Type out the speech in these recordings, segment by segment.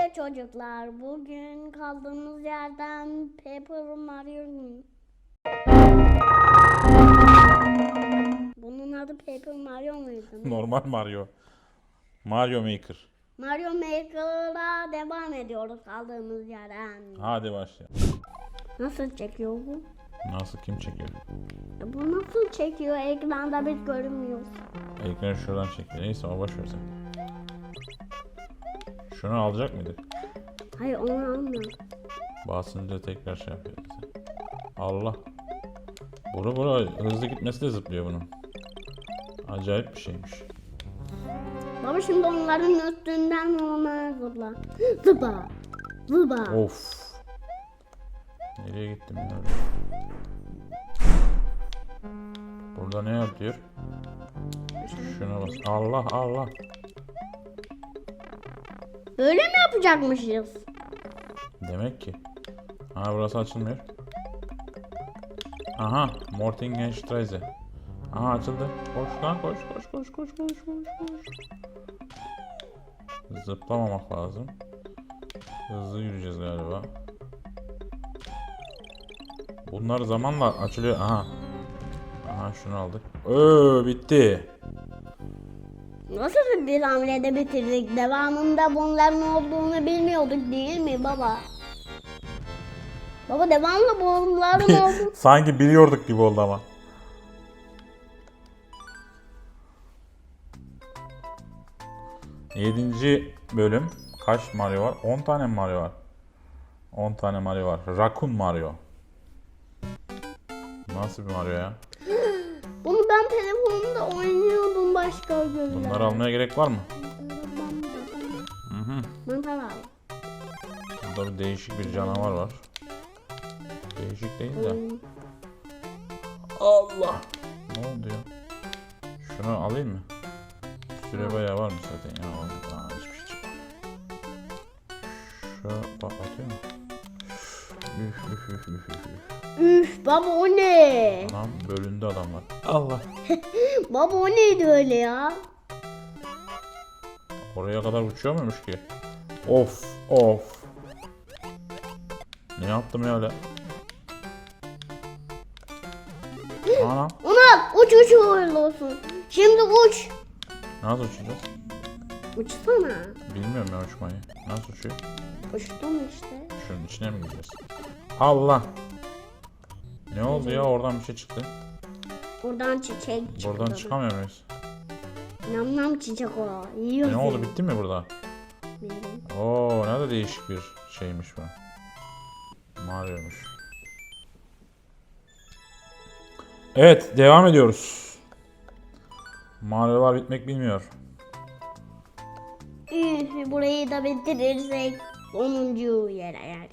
Evet çocuklar, bugün kaldığımız yerden Paper Mario... Bunun adı Paper Mario muydu? Normal Mario. Mario Maker. Mario Maker'a devam ediyoruz kaldığımız yerden. Hadi başla. Nasıl çekiyor bu? Nasıl kim çekiyor? E, Bu nasıl çekiyor? Ekranda biz görünmüyoruz. Ekranı şuradan çekiyor. Neyse o boş ver sen. Şunu alacak mıydık? Hayır onu almıyor. Basınca tekrar şey yapıyor. Allah. Bura bura hızlı gitmesi de zıplıyor bunun. Acayip bir şeymiş. Baba şimdi onların üstünden ona zıpla. Zıpla. Zıpla. Of. Nereye gittim bilmiyorum. Burada ne yapıyor? Şuna bas. Allah Allah. Böyle mi yapacakmışız? Demek ki. Ha burası açılmıyor. Aha, Mortingenstraße. Aha açıldı. Koş lan koş koş koş koş koş koş koş. Zıplamamak lazım. Hızlı yürüyeceğiz galiba. Bunlar zamanla açılıyor. Aha. Aha şunu aldık. Oo bitti. Nasıl bir hamlede bitirdik? Devamında bunların olduğunu bilmiyorduk değil mi baba? Baba devamlı bunların olduğunu... Sanki biliyorduk gibi oldu ama. Yedinci bölüm. Kaç Mario var? 10 tane Mario var? 10 tane Mario var. Raccoon Mario. Nasıl bir Mario ya? Bunu ben telefonumda oynuyordum başka gözle. Bunları almaya gerek var mı? Hı hı. Mantar al. Burada bir değişik bir canavar var. Değişik değil de. Allah. Ne oldu ya? Şunu alayım mı? Süre bayağı varmış zaten ya. Aa, hiçbir şey çıkmadı. Şu patlatıyor mu? Üf üf üf üf üf. üf. Üf baba o ne? Lan bölündü adamlar. Allah. Baba o neydi öyle ya? Oraya kadar uçuyor muymuş ki? Of of. Ne yaptım ya öyle? Ana. Onu al uç uç uğurlu olsun. Şimdi uç. Nasıl uçacağız? Uçsana. Bilmiyorum ya uçmayı. Nasıl uçuyor? Uçtum işte. Şunun içine mi gireceğiz? Allah! Ne oldu ya? Oradan bir şey çıktı. Oradan çiçek çıktı. Buradan çıkamıyor muyuz? Nam nam çiçek o. Yiyor Ne oldu? Bitti mi burada? Benim. Oo ne de değişik bir şeymiş bu. Mario'muş. Evet, devam ediyoruz. Mario'lar bitmek bilmiyor. Burayı da bitirirsek 10. yere.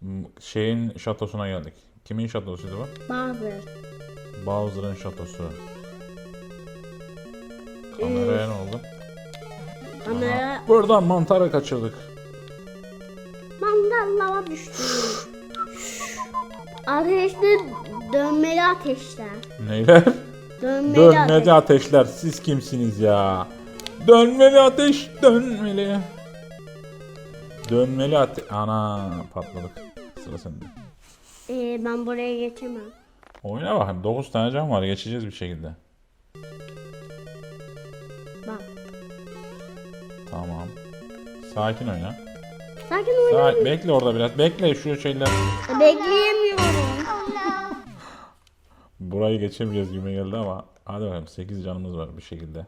M- Şeyin şatosuna geldik. Kimin şatosuydu bu? Bazı. Bowser'ın şatosu. Kameraya ne oldu? Kamera Buradan mantarı kaçırdık. mandallava düştü. Ateşli dönmeli ateşler. Neyler? Dönmeli, Dönmeli ateş. ateşler. Siz kimsiniz ya? Dönmeli ateş, dönmeli. Dönmeli ateş. Ana patladık. Sıra sende. Ee, ben buraya geçemem. Oyna bakayım. 9 tane can var. Geçeceğiz bir şekilde. Bak. Tamam. Sakin oyna. Sakin oyna. Sa- bekle orada biraz. Bekle şu şeyler. Bekleyemiyorum. Burayı geçemeyeceğiz gibi geldi ama. Hadi bakalım 8 canımız var bir şekilde.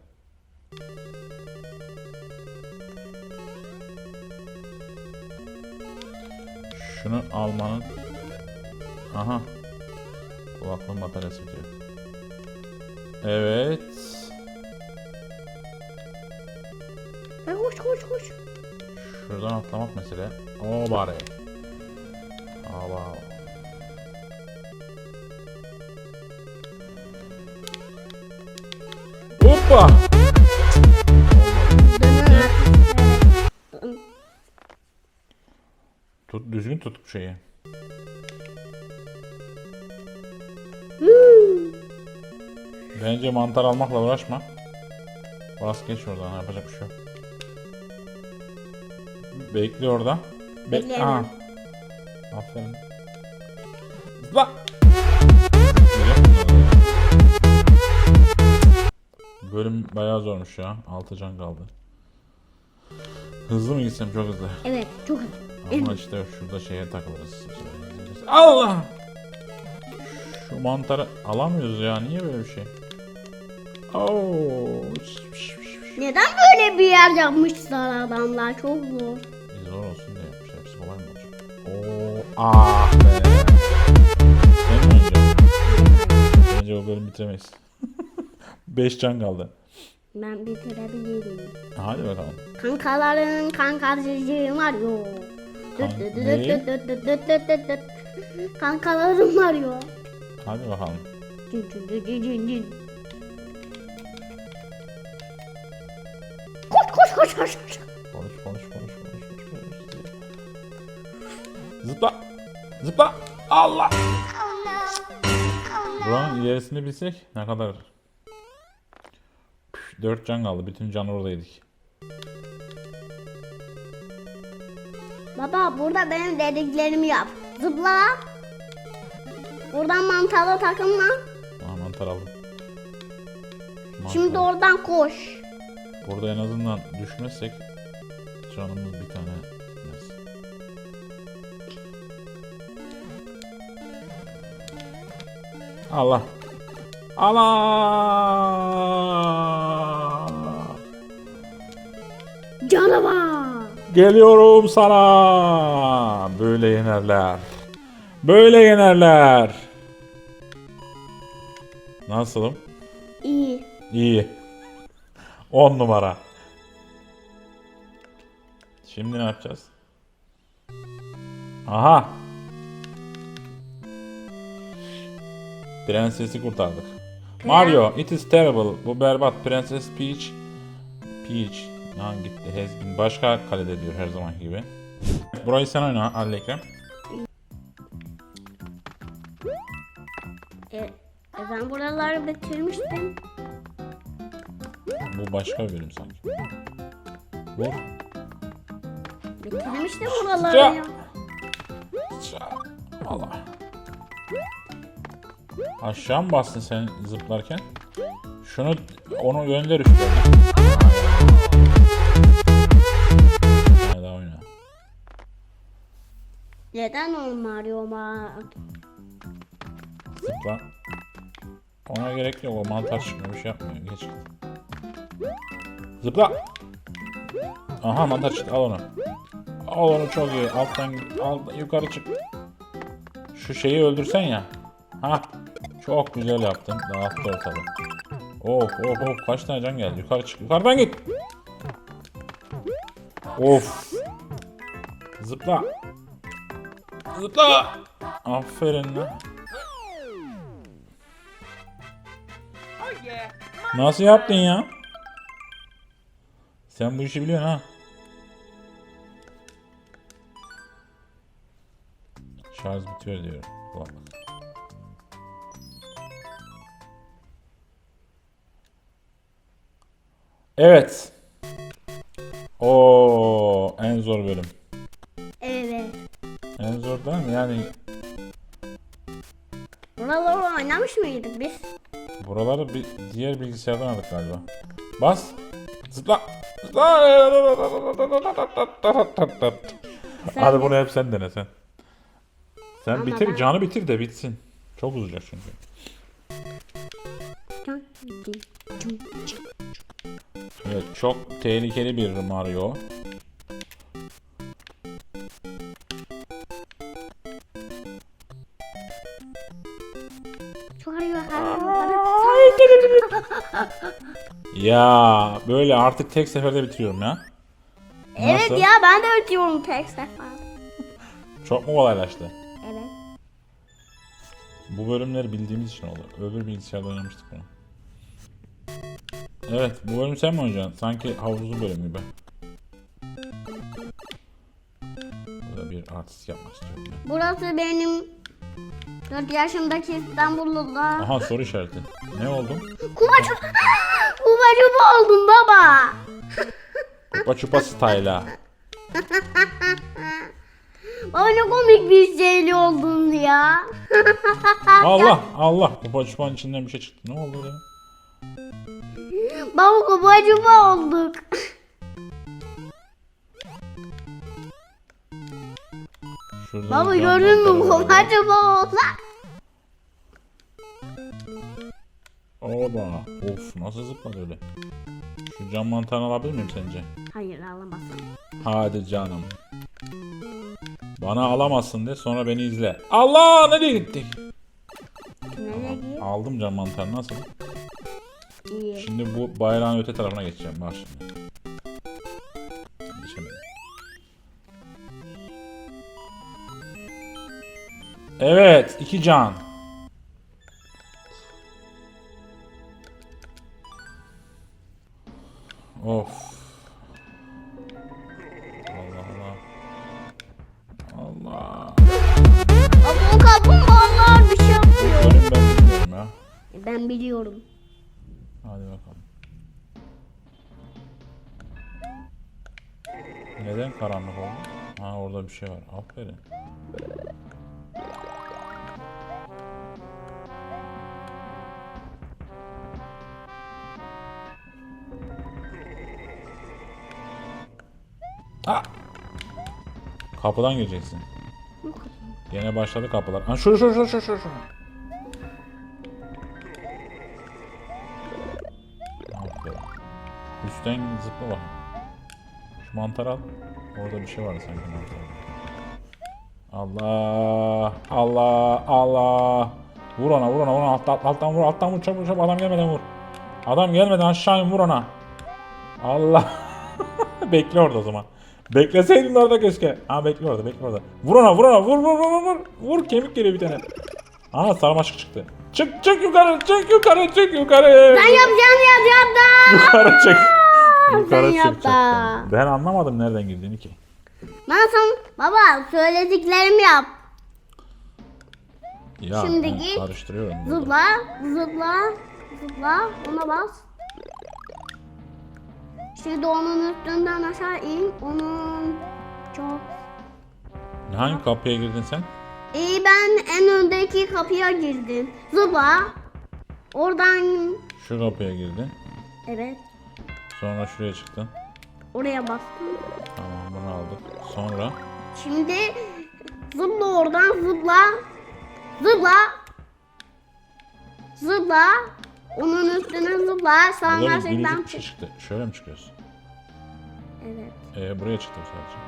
Şunu almanın... Aha. Kulaklığın bataryası bitiyor. Evet. Ben koş koş koş. Şuradan atlamak mesele. O bari. Aba. Hoppa. Tut düzgün tut bu şeyi. Bence mantar almakla uğraşma. Bas geç oradan yapacak bir şey yok. Bekle orada. Bekle. Aha. Aferin. Zıpla. Bölüm bayağı zormuş ya. 6 can kaldı. Hızlı mı gitsem çok hızlı. Evet çok hızlı. Ama işte şurada şeye takılırız. Allah! Şu mantarı alamıyoruz ya. Niye böyle bir şey? Oo. Neden böyle bir yer yapmışlar adamlar? Çok zor. E, Zor olsun diye yapmış. Hepsi kolay mı olacak? Oo. Ah be. Mi oynayacaksın? Bence o bölümü bitiremeyiz. 5 can kaldı. Ben bitirebilirim. Hadi bakalım. Kankaların kankacıcı Mario. Kan- Düt düt düt neyi? düt düt düt düt düt düt Koş koş koş koş. koş. Konuş konuş konuş konuş. konuş. Zıpla. Zıpla. Allah. Buranın ilerisini bilsek ne kadar? Püf, Dört can kaldı. Bütün can oradaydık. Baba burada benim dediklerimi yap. Zıpla. Buradan mantarla takılma. Tamam mantar aldım. Mantar. Şimdi oradan koş. Burada en azından düşmezsek canımız bir tane gitmez. Allah. Allah. Canavar. Geliyorum sana. Böyle yenerler. Böyle yenerler. Nasılım? İyi. İyi. 10 numara. Şimdi ne yapacağız? Aha. Prensesi kurtardık. Mario, it is terrible. Bu berbat. Prenses Peach. Peach. Ha gitti. Has been. Başka kalede diyor her zaman gibi. Burayı sen oyna Ali Ekrem. E, e ben buraları bitirmiştim. Başka bir bölüm sanki. Vur. Bitirmiştim buraları Ya. Allah. Aşağı mı bastın sen zıplarken? Şunu onu gönder. Hadi daha oyna. Neden olmuyor bak? Zıpla. Ona gerek yok. O mantar çıkmıyor. Bir şey yapmıyor. Geç. Zıpla. Aha mantar çıktı. Al onu. Al onu çok iyi. Alttan git. Al, yukarı çık. Şu şeyi öldürsen ya. Ha. Çok güzel yaptın. Dağıttı ortalığı. Of of of. Kaç tane can geldi. Yukarı çık. Yukarıdan git. Of. Zıpla. Zıpla. Aferin lan. Nasıl yaptın ya? Sen bu işi biliyorsun ha. Şarj bitiyor diyor. Kulaklık. Evet. O en zor bölüm. Evet. En zor değil mi? Yani Buraları oynamış mıydık biz? buraları bir diğer bilgisayardan aldık galiba. Bas. Zıpla. Zıpla. Hadi bunu hep sen dene sen. Sen Ama bitir, ben- canı bitir de bitsin. Çok uzayacak çünkü. Evet, çok tehlikeli bir Mario. Ya böyle artık tek seferde bitiriyorum ya. Evet Nasıl? ya ben de ötüyorum tek sefer. Çok mu kolaylaştı? Evet. Bu bölümleri bildiğimiz için oldu. Öbür bilgisayarda oynamıştık bunu. Evet, bu bölüm sen mi oynayacaksın? Sanki havuzlu bölüm gibi. Burada bir artist yapmak istiyorum. Burası benim 4 yaşındaki İstanbulluda. Aha soru işareti. Ne oldum? Kumaşı Kumaşı oldum baba. Kupa çupa style'a. Baba ne komik bir şeyli oldun ya. Allah Allah. Bu çubuğun içinden bir şey çıktı. Ne oldu ya? Baba kubacıma olduk. Şurada Baba gördün mü kubacıma oldu. Oba. Of nasıl zıpladı öyle. Şu cam mantarını alabilir miyim sence? Hayır alamazsın. Hadi canım. Bana alamazsın de sonra beni izle. Allah nereye gittik? Nereye gidiyor? Aldım cam mantarı nasıl? İyi. Şimdi bu bayrağın öte tarafına geçeceğim. Bak şimdi. Evet. iki can. Of. Allah Allah. Allah. Baba o kaplumbağalar bir şey yapıyor. Ben bilmiyorum ya. Ben biliyorum. Hadi bakalım. Neden karanlık oldu? Ha orada bir şey var. Aferin. Ha! Kapıdan gireceksin. Gene başladı kapılar. Ha şu şu şu şu şu şu. Üstten zıpla bakayım. Şu mantarı al. Orada bir şey vardı sanki mantar. Allah. Allah. Allah. Vur ona vur ona vur ona. Alt, alt- alttan vur alttan vur çabuk çabuk adam gelmeden vur. Adam gelmeden aşağı vur ona. Allah. bekle orada o zaman. Bekleseydin orada keşke. Ha bekle orada bekle orada. Vur ona vur ona vur vur vur vur vur. Kemik geliyor bir tane. Aa sarmaşık çıktı. Çık çık yukarı çık yukarı çık yukarı. Ben yapacağım yapacağım da. Yukarı çık. Yukarı çık. da. Ben anlamadım nereden girdiğini ki. Sana baba söylediklerimi yap. Ya Şimdi ben git, karıştırıyorum. Zıpla, zıpla, zıpla. Ona bas. Şimdi onun üstünden aşağı in. Onun çok. Hangi kapıya girdin sen? İyi ben en öndeki kapıya girdim. Zıpla. Oradan Şu kapıya girdin. evet Sonra şuraya çıktın. oraya bastım. Tamam bunu aldık. Sonra Şimdi zıpla oradan zıpla. Zıpla. Zıpla. Onun üstüne şeyden biricik bir şey çıktı. Şöyle mi çıkıyorsun? Evet. Ee, buraya çıktım sadece.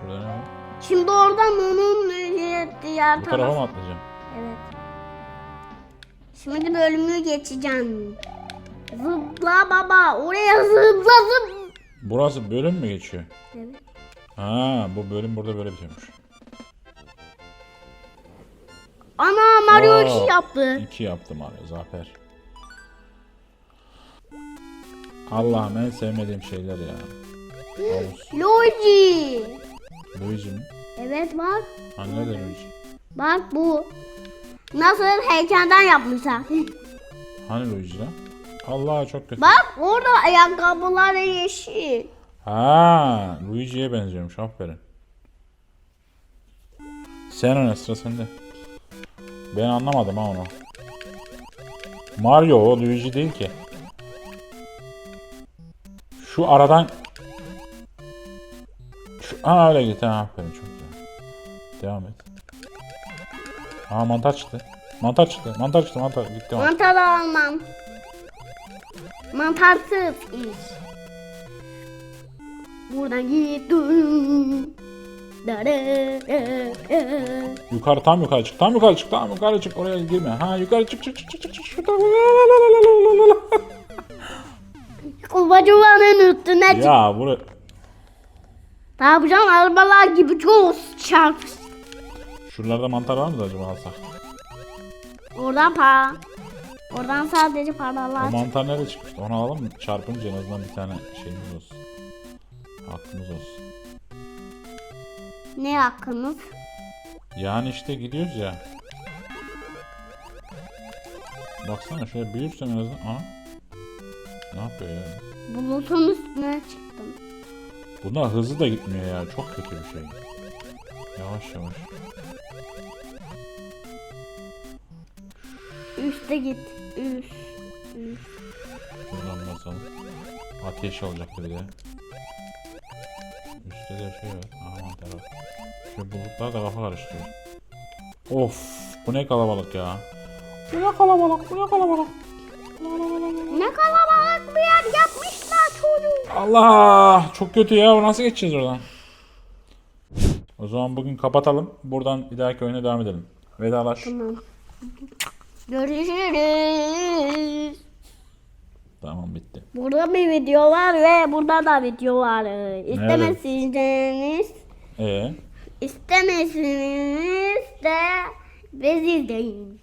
Şurada ne var? Şimdi oradan onun e, diğer Bu tarafa taraf. mı atlayacağım? Evet. Şimdi bölümü geçeceğim. Zıpla baba. Oraya zıpla zıpla. Burası bölüm mü geçiyor? Evet. Ha bu bölüm burada böyle bitiyormuş. Ana Mario Aa, işi yaptı. İki yaptım abi zafer. Allah'ım en sevmediğim şeyler ya. Havuz. Luigi. Luigi mi? Evet bak. Ha nerede Luigi? Bak bu. Nasıl heykelden yapmışlar. Hani Luigi lan? Allah çok kötü. bak orada ayakkabılar yeşil. Ha, Luigi'ye benziyormuş. Aferin. Sen öne sıra sende. Ben anlamadım ha onu. Mario o Luigi değil ki. Şu aradan şu Aa öyle git ha aferin çok güzel. Devam et. Aa mantar çıktı. Mantar çıktı. Mantar çıktı mantar gitti mantar. Mantar almam. Mantarsız iş. Buradan gittim. Yukarı tam yukarı çık. Tam yukarı çık. Tam yukarı çık. Oraya girme. Ha yukarı çık çık çık çık çık. çık. Kubacıvanın üstüne çık. Ya bunu Ne yapacağım? Arabalar gibi çok çarp. şuralarda mantar var mı acaba alsak? Oradan para. Oradan sadece O paralar. mantar nerede çıkmıştı? Onu alalım mı? Çarpınca en azından bir tane şeyimiz olsun. Hakkımız olsun. Ne hakkınız? Yani işte gidiyoruz ya. Baksana şöyle büyürsem en azından. Aha. Ne yapıyor ya? Bulutun üstüne çıktım. Bunlar hızlı da gitmiyor ya. Çok kötü bir şey. Yavaş yavaş. Üste git. Üst. Üst. Buradan basalım. Ateş olacaktı bir de. Üstte de şey var. Aha mantar var. Şu bulutlar da kafa karıştırıyor. Of bu ne kalabalık ya. Bu ne kalabalık bu ne kalabalık. Ne kalabalık bir yer yapmışlar çocuk. Allah çok kötü ya nasıl geçeceğiz oradan? O zaman bugün kapatalım. Buradan bir dahaki oyuna devam edelim. Vedalaş. Tamam. Görüşürüz. Tamam bitti. Burada bir video var ve burada da video var. İstemezseniz Ee, istemezseniz de bizi izleyin.